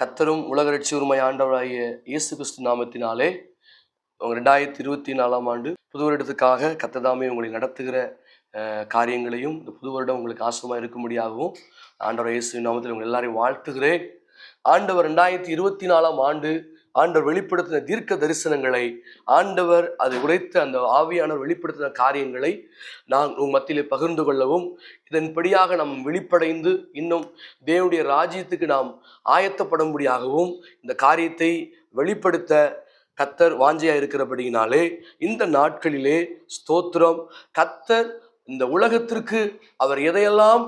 கத்தரும் உலக ரட்சியுரிமை ஆண்டவராகிய இயேசு கிறிஸ்து நாமத்தினாலே ரெண்டாயிரத்தி இருபத்தி நாலாம் ஆண்டு புது வருடத்துக்காக கத்ததாமே உங்களை நடத்துகிற காரியங்களையும் இந்த புது வருடம் உங்களுக்கு ஆசிரமா இருக்கும்படியாகவும் ஆண்டவர் இயேசு நாமத்தில் உங்கள் எல்லாரையும் வாழ்த்துகிறேன். ஆண்டவர் ரெண்டாயிரத்தி இருபத்தி நாலாம் ஆண்டு ஆண்டவர் வெளிப்படுத்தின தீர்க்க தரிசனங்களை ஆண்டவர் அதை உரைத்த அந்த ஆவியானவர் வெளிப்படுத்தின காரியங்களை நான் உங்கள் மத்தியிலே பகிர்ந்து கொள்ளவும் இதன்படியாக நாம் வெளிப்படைந்து இன்னும் தேவனுடைய ராஜ்யத்துக்கு நாம் ஆயத்தப்படும்படியாகவும் இந்த காரியத்தை வெளிப்படுத்த கத்தர் வாஞ்சையா இருக்கிறபடியினாலே இந்த நாட்களிலே ஸ்தோத்திரம். கத்தர் இந்த உலகத்திற்கு அவர் எதையெல்லாம்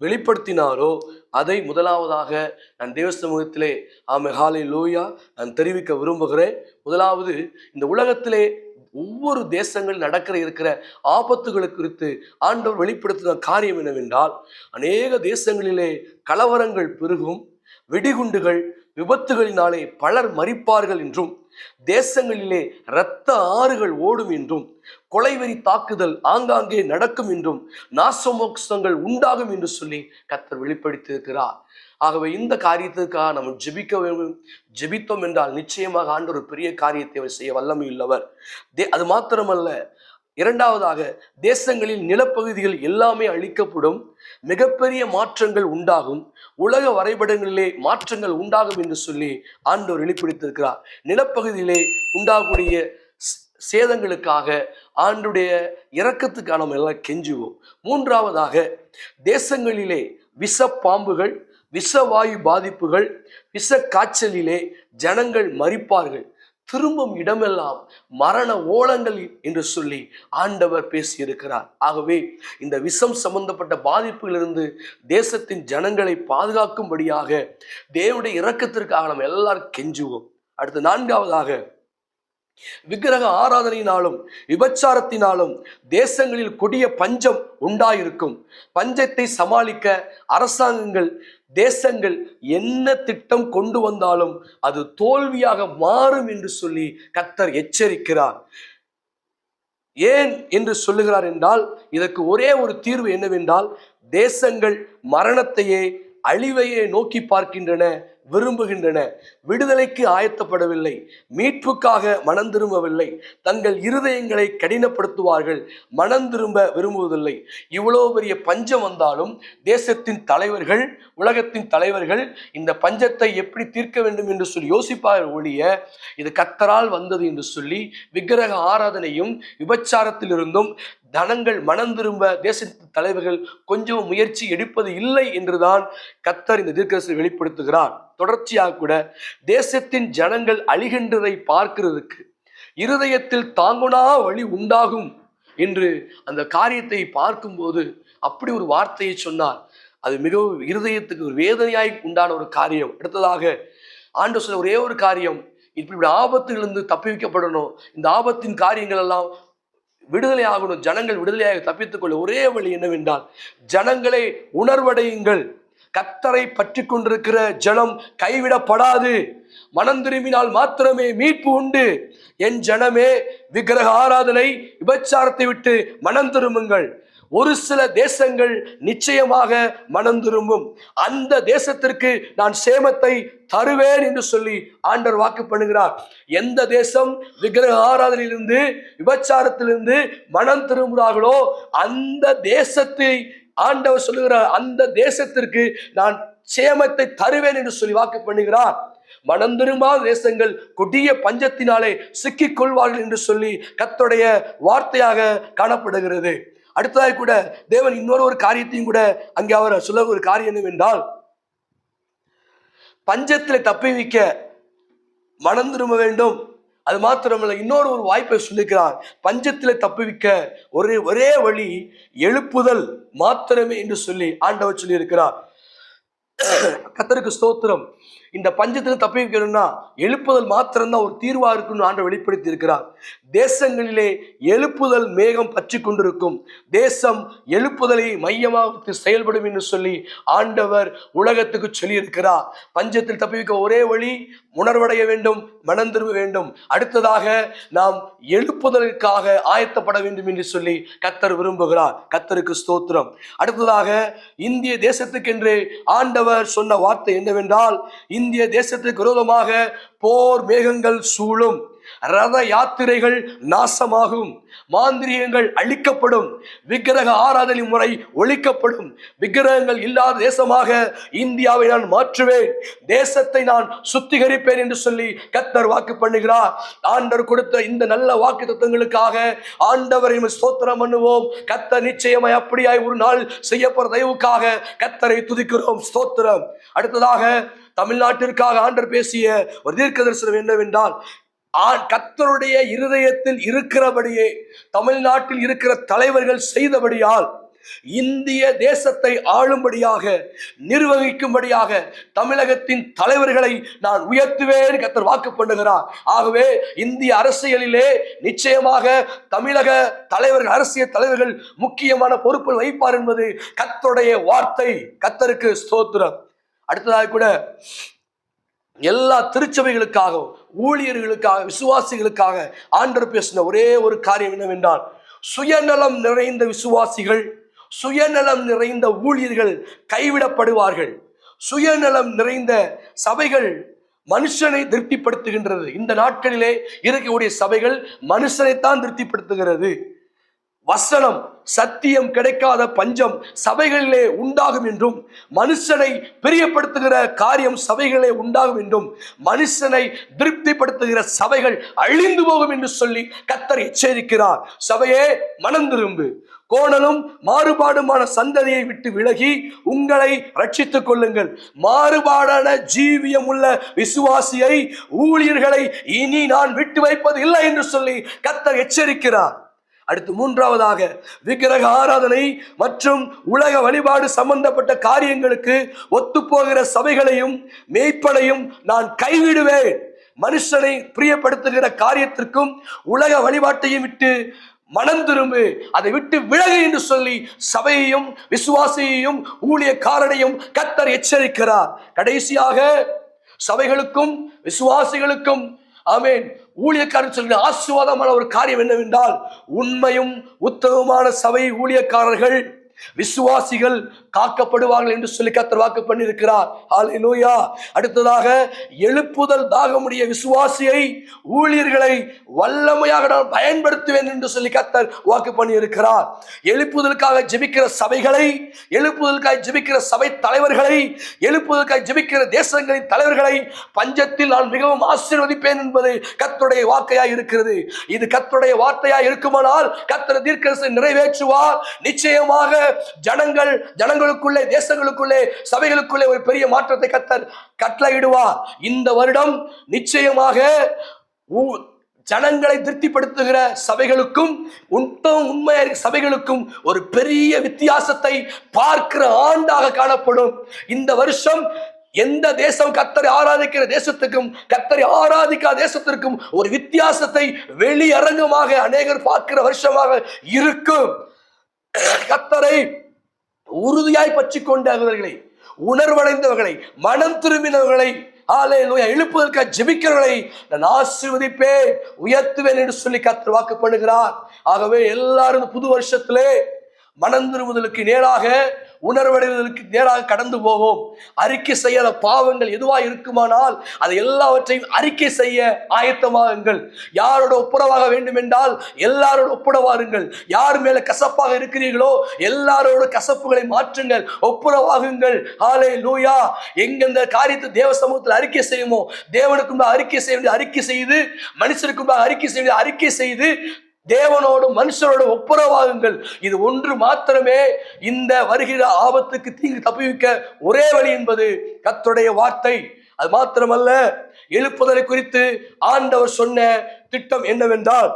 வெளிப்படுத்தினாரோ அதை முதலாவதாக நான் தேவ சமூகத்திலே ஆமை ஹாலை லூயா நான் தெரிவிக்க விரும்புகிறேன். முதலாவது இந்த உலகத்திலே ஒவ்வொரு தேசங்கள் நடக்கிற இருக்கிற ஆபத்துகளை குறித்து ஆண்டவர் வெளிப்படுத்தின காரியம் என்னவென்றால் அநேக தேசங்களிலே கலவரங்கள் பெருகும் வெடிகுண்டுகள் விபத்துகளினாலே பலர் மறிப்பார்கள் என்றும் தேசங்களிலே இரத்த ஆறுகள் ஓடும் என்றும் கொலைவெறி தாக்குதல் ஆங்காங்கே நடக்கும் என்றும் நாசமோக்ஷங்கள் உண்டாகும் என்று சொல்லி கத்தர் வெளிப்படுத்தியிருக்கிறார். ஆகவே இந்த காரியத்துக்காக நம்ம ஜெபிக்க வேண்டும். ஜெபித்தோம் என்றால் நிச்சயமாக ஆண்டு ஒரு பெரிய காரியத்தை செய்ய வல்லமை உள்ளவர். தே அது மாத்திரமல்ல இரண்டாவதாக தேசங்களில் நிலப்பகுதிகள் எல்லாமே அழிக்கப்படும் மிகப்பெரிய மாற்றங்கள் உண்டாகும் உலக வரைபடங்களிலே மாற்றங்கள் உண்டாகும் என்று சொல்லி ஆண்டவர் வெளிப்படுத்தியிருக்கிறார். நிலப்பகுதியிலே உண்டாகக்கூடிய சேதங்களுக்காக ஆண்டுடைய இறக்கத்துக்கான நம்ம எல்லாம் கெஞ்சுவோம். மூன்றாவதாக தேசங்களிலே விஷ பாம்புகள் விஷவாயு பாதிப்புகள் விஷ காய்ச்சலிலே ஜனங்கள் மறிப்பார்கள் திரும்பும் இடமெல்லாம் மரண ஓலங்கள் என்று சொல்லி ஆண்டவர் பேசியிருக்கிறார். ஆகவே இந்த விஷம் சம்பந்தப்பட்ட பாதிப்பிலிருந்து தேசத்தின் ஜனங்களை பாதுகாக்கும்படியாக தேவனுடைய இரக்கத்திற்காக நம்ம எல்லாரும் கெஞ்சுவோம். அடுத்து நான்காவதாக விக்கிரக ஆராதனையினாலும் விபச்சாரத்தினாலும் தேசங்களில் கொடிய பஞ்சம் உண்டாயிருக்கும். பஞ்சத்தை சமாளிக்க அரசாங்கங்கள் தேசங்கள் என்ன திட்டம் கொண்டு வந்தாலும் அது தோல்வியாக மாறும் என்று சொல்லி கத்தர் எச்சரிக்கிறார். ஏன் என்று சொல்லுகிறார் என்றால் இதற்கு ஒரே ஒரு தீர்வு என்னவென்றால் தேசங்கள் மரணத்தையே அழிவையே நோக்கி பார்க்கின்றன. விரும்புகின்றன. விடுதலைக்கு ஆயத்தப்படவில்லை. மீட்புக்காக மனம் திரும்பவில்லை. தங்கள் இருதயங்களை கடினப்படுத்துவார்கள். மனம் திரும்ப விரும்புவதில்லை. இவ்வளோ பெரிய பஞ்சம் வந்தாலும் தேசத்தின் தலைவர்கள் உலகத்தின் தலைவர்கள் இந்த பஞ்சத்தை எப்படி தீர்க்க வேண்டும் என்று சொல்லி யோசிப்பார்கள் ஒழிய இது கத்தரால் வந்தது என்று சொல்லி விக்கிரக ஆராதனையும் விபச்சாரத்திலிருந்தும் தனங்கள் மனம் திரும்ப தேசத்தின் தலைவர்கள் கொஞ்சம் முயற்சி எடுப்பது இல்லை என்றுதான் கத்தர் இந்த தீர்க்கதரிசி வெளிப்படுத்துகிறார். தொடர்ச்சியாக கூட தேசத்தின் ஜனங்கள் அழிகின்றதை பார்க்கிறதுக்கு இருதயத்தில் தாங்குனா வழி உண்டாகும் என்று அந்த காரியத்தை பார்க்கும்போது அப்படி ஒரு வார்த்தையை சொன்னார். அது மிகவும் இருதயத்துக்கு ஒரு வேதனையாய் உண்டான ஒரு காரியம். அடுத்ததாக ஆண்டு சொல்ல ஒரே ஒரு காரியம் இப்படி இப்படி ஆபத்திலிருந்து தப்பி வைக்கப்படணும் இந்த ஆபத்தின் காரியங்கள் எல்லாம் விடுதலை ஆகணும் ஜனங்கள் விடுதலையாக தப்பித்துக் கொள்ள ஒரே வழி என்னவென்றால் ஜனங்களை உணர்வடையுங்கள். கத்தரை பற்றி கொண்டிருக்கிற ஜனம் கைவிடப்படாது. மனம் திரும்பினால் மாத்திரமே மீட்பு உண்டு. என் ஜனமே விக்கிரக ஆராதனை விபச்சாரத்தை விட்டு மனம் திரும்புங்கள். ஒரு சில தேசங்கள் நிச்சயமாக மனம் திரும்பும். அந்த தேசத்திற்கு நான் சேமத்தை தருவேன் என்று சொல்லி ஆண்டவர் வாக்கு பண்ணுகிறார். எந்த தேசம் விக்கிரக ஆராதனையிலிருந்து விபச்சாரத்திலிருந்து மனம் திரும்புகிறார்களோ அந்த தேசத்தை ஆண்டவர் சொல்லுகிறார் அந்த தேசத்திற்கு நான் சேமத்தை தருவேன் என்று சொல்லி வாக்கு பண்ணுகிறார். மனம் திரும்பாத தேசங்கள் கொடிய பஞ்சத்தினாலே சிக்கிக் கொள்வார்கள் என்று சொல்லி கத்தோடைய வார்த்தையாக காணப்படுகிறது. அடுத்ததாக கூட தேவன் இன்னொரு ஒரு காரியத்தையும் கூட அங்கே அவர் சொல்ல ஒரு காரியம் என்னவென்றால் பஞ்சத்தில் தப்பி வைக்க மனம் திரும்ப வேண்டும். அது மாத்திரமல்ல இன்னொரு ஒரு வாய்ப்பை சொல்லிக்கிறார் பஞ்சத்தில் தப்புவிக்க ஒரே ஒரே வழி எழுப்புதல் மாத்திரமே என்று சொல்லி ஆண்டவர் சொல்லி இருக்கிறார் கத்தருக்கு ஸ்தோத்திரம். இந்த பஞ்சத்தில் தப்பி வைக்கணும்னா எழுப்புதல் மாத்திரம்தான் ஒரு தீர்வா இருக்கும்னு ஆண்டு வெளிப்படுத்தி இருக்கிறார் தேசங்களிலே எழுப்புதல் மேகம் பற்றி கொண்டிருக்கும். தேசம் எழுப்புதலை மையமாக செயல்படும் என்று சொல்லி ஆண்டவர் உலகத்துக்கு சொல்லியிருக்கிறார். பஞ்சத்தில் தப்பிவிக்க ஒரே வழி உணர்வடைய வேண்டும் மனம் திரும்ப வேண்டும். அடுத்ததாக நாம் எழுப்புதலுக்காக ஆயத்தப்பட வேண்டும் என்று சொல்லி கத்தர் விரும்புகிறார். கத்தருக்கு ஸ்தோத்திரம். அடுத்ததாக இந்திய தேசத்துக்கென்று ஆண்டவர் சொன்ன வார்த்தை என்னவென்றால் இந்திய தேசத்துக்கு விரோதமாக போர் மேகங்கள் சூழும். ரத யாத்திரைகள் நாசமாகும். மாந்திரியங்கள் அழிக்கப்படும். விக்கிரக ஆராதனை முறை ஒழிக்கப்படும். விக்கிரகங்கள் இல்லாத தேசமாக இந்தியாவை நான் மாற்றுவேன். தேசத்தை நான் சுத்திகரிப்பேன் என்று சொல்லி கத்தர் வாக்கு பண்ணுகிறார். ஆண்டவர் கொடுத்த இந்த நல்ல வாக்கு தத்துவங்களுக்காக ஆண்டவரை ஸ்தோத்திரம் பண்ணுவோம். கத்தர் நிச்சயமாய் அப்படியாய் ஒரு நாள் செய்யப்படுற தயவுக்காக கத்தரை துதிக்கிறோம். ஸ்தோத்திரம். அடுத்ததாக தமிழ்நாட்டிற்காக ஆண்டர் பேசிய ஒரு தீர்க்க தரிசனம் என்னவென்றால் ஆண் கத்தருடைய இருதயத்தில் இருக்கிறபடியே தமிழ்நாட்டில் இருக்கிற தலைவர்கள் செய்தபடியால் இந்திய தேசத்தை ஆளும்படியாக நிர்வகிக்கும்படியாக தமிழகத்தின் தலைவர்களை நான் உயர்த்துவேன் கத்தர் வாக்கு பண்ணுகிறார். ஆகவே இந்திய அரசியலிலே நிச்சயமாக தமிழக தலைவர்கள் அரசியல் தலைவர்கள் முக்கியமான பொறுப்பில் வைப்பார் என்பது கத்தருடைய வார்த்தை கத்தருக்கு ஸ்தோத்திரம். அடுத்ததாக கூட எல்லா திருச்சபைகளுக்காகவும் ஊழியர்களுக்காக விசுவாசிகளுக்காக ஆண்டர் பேசின ஒரே ஒரு காரியம் என்னவென்றால் சுயநலம் நிறைந்த விசுவாசிகள் சுயநலம் நிறைந்த ஊழியர்கள் கைவிடப்படுவார்கள். சுயநலம் நிறைந்த சபைகள் மனுஷனை திருப்திப்படுத்துகின்றது. இந்த நாட்களிலே இருக்கக்கூடிய சபைகள் மனுஷனைத்தான் திருப்திப்படுத்துகிறது. வசனம் சத்தியம் கிடைக்காத பஞ்சம் சபைகளிலே உண்டாகும் என்றும் மனுஷனை பிரியப்படுத்துகிற காரியம் சபைகளிலே உண்டாகும் என்றும் மனுஷனை திருப்திப்படுத்துகிற சபைகள் அழிந்து போகும் என்று சொல்லி கத்தர் எச்சரிக்கிறார். சபையே மனம் திரும்பு. கோணலும் மாறுபாடுமான சந்ததியை விட்டு விலகி உங்களை ரட்சித்துக் கொள்ளுங்கள். மாறுபாடான ஜீவியம் உள்ள விசுவாசியை ஊழியர்களை இனி நான் விட்டு வைப்பது இல்லை என்று சொல்லி கத்தர் எச்சரிக்கிறார். அடுத்து மூன்றாவதாக விக்கிரக ஆராதனை மற்றும் உலக வழிபாடு சம்பந்தப்பட்ட காரியங்களுக்கு ஒத்துப்போகிற சபைகளையும் மெய்ப்படையும் நான் கைவிடுவேன். மனுஷனை பிரியப்படுத்துகிற காரியத்திற்கும் உலக வழிபாட்டையும் விட்டு மனம் திரும்பு. அதை விட்டு விலகு என்று சொல்லி சபையையும் விசுவாசியையும் ஊழியக்காரனையும் கத்தர் எச்சரிக்கிறார். கடைசியாக சபைகளுக்கும் விசுவாசிகளுக்கும் ஆமேன். ஊழியக்காரன் சொல்கிற ஆசுவாதமான ஒரு காரியம் என்னவென்றால் உண்மையும் உத்தமமான சபை ஊழியக்காரர்கள் விசுவாசிகள் காக்கப்படுவார்கள் என்று சொல்லி கத்தர் வாக்கு பண்ணியிருக்கிறார். ஹalleluya. அடுத்ததாக எழுப்புதல் தாகமுடைய விசுவாசியை ஊழியர்களை வல்லமையாக நான் பயன்படுத்துவேன் என்று சொல்லி கத்தர் வாக்கு பண்ணியிருக்கிறார். எழுப்புதலுக்காக ஜெபிக்கிற சபைகளை எழுப்புதலுக்காக ஜெபிக்கிற சபை தலைவர்களை எழுப்புதலுக்காக ஜெபிக்கிற தேசங்களின் தலைவர்களை பஞ்சத்தில் நான் மிகவும் ஆசீர்வதிப்பேன் என்பது கத்தருடைய வாக்கையாய் இருக்கிறது. இது கத்தருடைய வார்த்தையாக இருக்குமானால் கத்தர் தீர்க்கரசை நிறைவேற்றுவார். நிச்சயமாக ஜனங்கள் ஜனங்களுக்குள்ளே தேசங்களுக்குள்ளே சபைகளுக்குள்ளே ஒரு பெரிய மாற்றத்தை கத்தர் கட்டளையிடுவார் இந்த வருடம் நிச்சயமாக ஜனங்களை திருப்திப்படுத்துகிற சபைகளுக்கும் உண்மையும் உண்மையாக சபைகளுக்கும் ஒரு பெரிய வித்தியாசத்தை பார்க்கிற ஆண்டாக காணப்படும். இந்த வருஷம் எந்த தேசம் கத்தரை ஆராதிக்கிற தேசத்துக்கும் கத்தரை ஆராதிக்காத தேசத்திற்கும் ஒரு வித்தியாசத்தை வெளியரங்கமாக அநேகர் பார்க்கிற வருஷமாக இருக்கும். கத்தரை உறுதியாய் பற்றி கொண்டவர்களை உணர்வடைந்தவர்களை மனம் திரும்பினவர்களை நோயை எழுப்புவதற்காக ஜெபிக்கிறவர்களை நான் ஆசீர்வதிப்பேன் உயர்த்துவேன் என்று சொல்லி கத்தர் வாக்கு பண்ணுகிறார். ஆகவே எல்லாரும் புது வருஷத்திலே மனம் திரும்புதலுக்கு நேராக உணர்வடைவதற்கு நேராக கடந்து போவோம். அறிக்கை செய்யாத பாவங்கள் எதுவா இருக்குமானால் அதை எல்லாவற்றையும் அறிக்கை செய்ய ஆயத்தமாகுங்கள். யாரோட ஒப்புரவாக வேண்டும் என்றால் எல்லாரோட ஒப்புரவாருங்கள் யார் மேல கசப்பாக இருக்கிறீர்களோ எல்லாரோட கசப்புகளை மாற்றுங்கள். ஒப்புரவாகுங்கள். ஆலே லூயா எங்கெந்த காரியத்தை தேவ சமூகத்தில் அறிக்கை செய்யுமோ தேவனுக்கு அறிக்கை செய்ய வேண்டிய அறிக்கை செய்து மனுஷனுக்கு அறிக்கை செய்ய வேண்டிய அறிக்கை செய்து தேவனோடு மனுஷனோடு ஒப்புரவாகுங்கள். இது ஒன்று மாத்திரமே இந்த வருகிற ஆபத்துக்கு தீங்கு தப்புவிக்க ஒரே வழி என்பது கத்துடைய வார்த்தை. அது மாத்திரமல்ல எழுப்புதலை குறித்து ஆண்டவர் சொன்ன திட்டம் என்னவென்றால்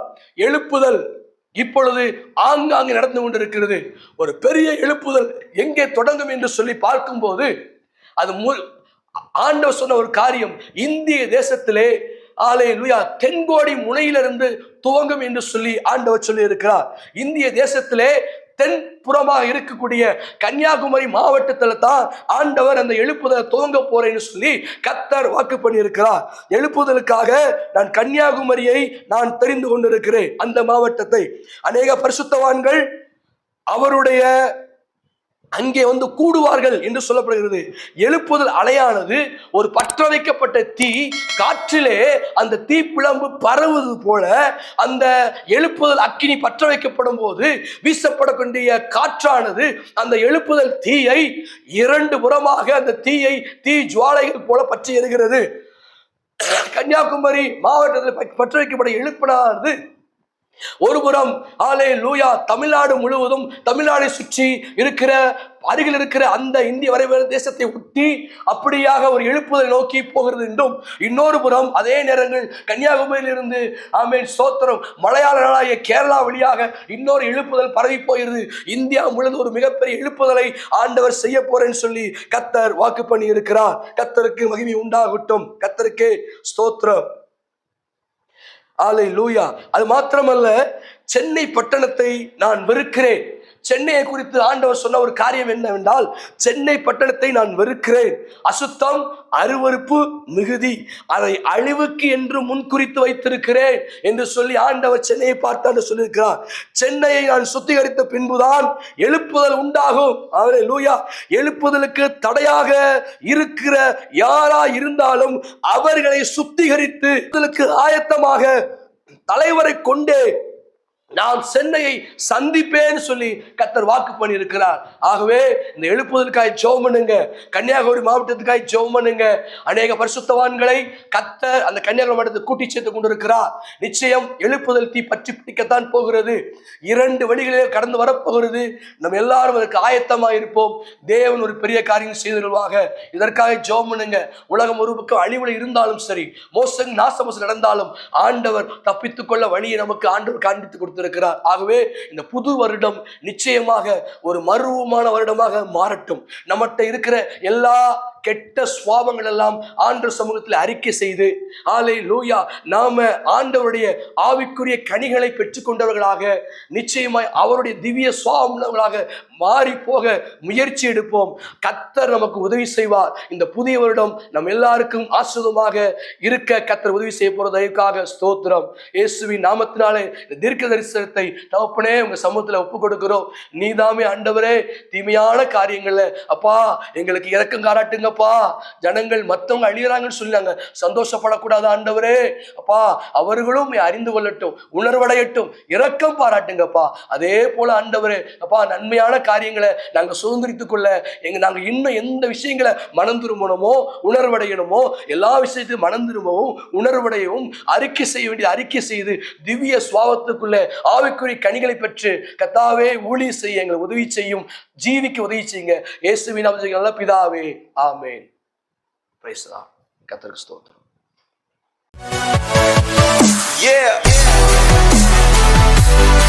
எழுப்புதல் இப்பொழுது ஆங்காங்கு நடந்து கொண்டிருக்கிறது. ஒரு பெரிய எழுப்புதல் எங்கே தொடங்கும் என்று சொல்லி பார்க்கும்போது அது மு ஆண்டவர் சொன்ன ஒரு காரியம் இந்திய தேசத்திலே ஆலை லுயா தென்கோடி முனையிலிருந்து துவங்கும் என்று சொல்லி ஆண்டவர் சொல்லி இருக்கிறார் இந்திய தேசத்திலே தென்புறமாக இருக்கக்கூடிய கன்னியாகுமரி மாவட்டத்தில் தான் ஆண்டவர் அந்த எழுப்புதலை துவங்க போறேன்னு சொல்லி கத்தர் வாக்கு பண்ணியிருக்கிறார். எழுப்புதலுக்காக நான் கன்னியாகுமரியை நான் தெரிந்து கொண்டிருக்கிறேன். அந்த மாவட்டத்தை அநேக பரிசுத்தவான்கள் அவருடைய அங்கே வந்து கூடுவார்கள் என்று சொல்லப்படுகிறது. எழுப்புதல் அலையானது ஒரு பற்ற வைக்கப்பட்ட தீ காற்றிலே அந்த தீ பரவுவது போல அந்த எழுப்புதல் அக்கினி பற்ற வைக்கப்படும் போது வீசப்படக்கூடிய காற்றானது அந்த எழுப்புதல் தீயை இரண்டு புறமாக அந்த தீயை தீ ஜுவாலைகள் போல பற்றி எறுகிறது. கன்னியாகுமரி மாவட்டத்தில் ப- பற்ற வைக்கப்பட்ட எழுப்பினானது ஒருபுறம் ஆலே லூயா தமிழ்நாடு முழுவதும் தமிழ்நாடை சுற்றி இருக்கிற அருகில் இருக்கிற அந்த இந்திய வரைவு தேசத்தை ஒட்டி அப்படியாக ஒரு எழுப்புதலை நோக்கி போகிறது என்றும் இன்னொரு புறம் அதே நேரங்கள் கன்னியாகுமரியிலிருந்து ஆமேன் சோத்திரம் மலையாள கேரளா வழியாக இன்னொரு எழுப்புதல் பரவி போகிறது. இந்தியா முழுவதும் ஒரு மிகப்பெரிய எழுப்புதலை ஆண்டவர் செய்ய போறேன்னு சொல்லி கத்தர் வாக்கு பண்ணி இருக்கிறார் கத்தருக்கு மகிமை உண்டாகட்டும். கத்தருக்கு ஸ்தோத்திரம். ஆலை லூயா அது மாத்திரமல்ல சென்னை பட்டணத்தை நான் வெறுக்கிறேன். சென்னையை குறித்து ஆண்டவர் சொன்ன ஒரு காரியம் என்னவென்றால் சென்னை பட்டணத்தை நான் வெறுக்கிறேன். அசுத்தம் அருவருப்பு மிகுதி. அதை அழிவுக்கு என்று முன்குறித்து வைத்திருக்கிறேன் என்று சொல்லி ஆண்டவர் சென்னையை பார்த்தான்னு சொல்லியிருக்கிறார். சென்னையை நான் சுத்திகரித்த பின்புதான் எழுப்புதல் உண்டாகும். அவரே லூயா எழுப்புதலுக்கு தடையாக இருக்கிற யாரா இருந்தாலும் அவர்களை சுத்திகரித்து ஆயத்தமாக தலைவரை கொண்டே நான் சென்னையை சந்திப்பேன்னு சொல்லி கத்தர் வாக்கு பண்ணியிருக்கிறார். ஆகவே இந்த எழுப்புதலுக்காய் ஜோம் பண்ணுங்க. கன்னியாகுமரி மாவட்டத்துக்காய் ஜோம் பண்ணுங்க. அநேக பரிசுத்தவான்களை கத்தர் அந்த கன்னியாகுமரி மாவட்டத்தை கூட்டி சேர்த்து கொண்டிருக்கிறார். நிச்சயம் எழுப்புதல் தீ பற்றி பிடிக்கத்தான் போகிறது. இரண்டு வழிகளில் கடந்து வரப்போகிறது. நம்ம எல்லாரும் அதற்கு ஆயத்தமாக இருப்போம். தேவன் ஒரு பெரிய காரியம் செய்திருவாக இதற்காக ஜோம் பண்ணுங்க. உலகம் ஒரு பக்கம் அழிவுல இருந்தாலும் சரி மோசம் நாசமோசம் நடந்தாலும் ஆண்டவர் தப்பித்துக்கொள்ள வழியை நமக்கு ஆண்டவர் காண்பித்து கொடுத்திருக்கிறார். ஆகவே இந்த புது வருடம் நிச்சயமாக ஒரு மர்வமான வருடமாக மாறட்டும். நம்மகிட்ட இருக்கிற எல்லா கெட்ட சுவாபங்கள் எல்லாம் ஆண்டு சமூகத்தில் அறிக்கை செய்து ஆலை லூயா நாம ஆண்டவருடைய ஆவிக்குரிய கனிகளை பெற்றுக்கொண்டவர்களாக நிச்சயமாய் அவருடைய திவ்ய சுவாபங்களாக மாறி போக முயற்சி எடுப்போம். கத்தர் நமக்கு உதவி செய்வார். இந்த புதிய வருடம் நம் எல்லாருக்கும் ஆசிரதமாக இருக்க கத்தர் உதவி செய்ய போறதற்காக ஸ்தோத்திரம். இயேசுவின் நாமத்தினாலே இந்த தீர்க்க தரிசனத்தை தகப்பனே உங்க சமூகத்துல ஒப்பு கொடுக்கிறோம். நீதாமே ஆண்டவரே தீமையான காரியங்கள்ல அப்பா எங்களுக்கு இறக்கம் காராட்டுங்க காராட்டுங்கப்பா ஜனங்கள் மத்தவங்க அழியறாங்கன்னு சொன்னாங்க சந்தோஷப்படக்கூடாது ஆண்டவரே. அப்பா அவர்களும் அறிந்து கொள்ளட்டும் உணர்வடையட்டும் இரக்கம் பாராட்டுங்கப்பா. அதே போல ஆண்டவரே அப்பா நன்மையான காரியங்களை நாங்க சுதந்திரித்துக் கொள்ள எங்க நாங்கள் இன்னும் எந்த விஷயங்களை மனம் திரும்பணுமோ உணர்வடையணுமோ எல்லா விஷயத்தையும் மனம் திரும்பவும் உணர்வடையவும் அறிக்கை செய்ய வேண்டிய அறிக்கை செய்து திவ்ய சுவாபத்துக்குள்ள ஆவிக்குறி கனிகளை பெற்று கத்தாவே ஊழிய செய்ய எங்களை உதவி செய்யும். ஜீவிக்க உதவி செய்யுங்க இயேசுவின் நல்ல பிதாவே ஆமேன் பிரைஸ் கத்தருக்கு ஸ்தோத்திரம் Yeah. Yeah.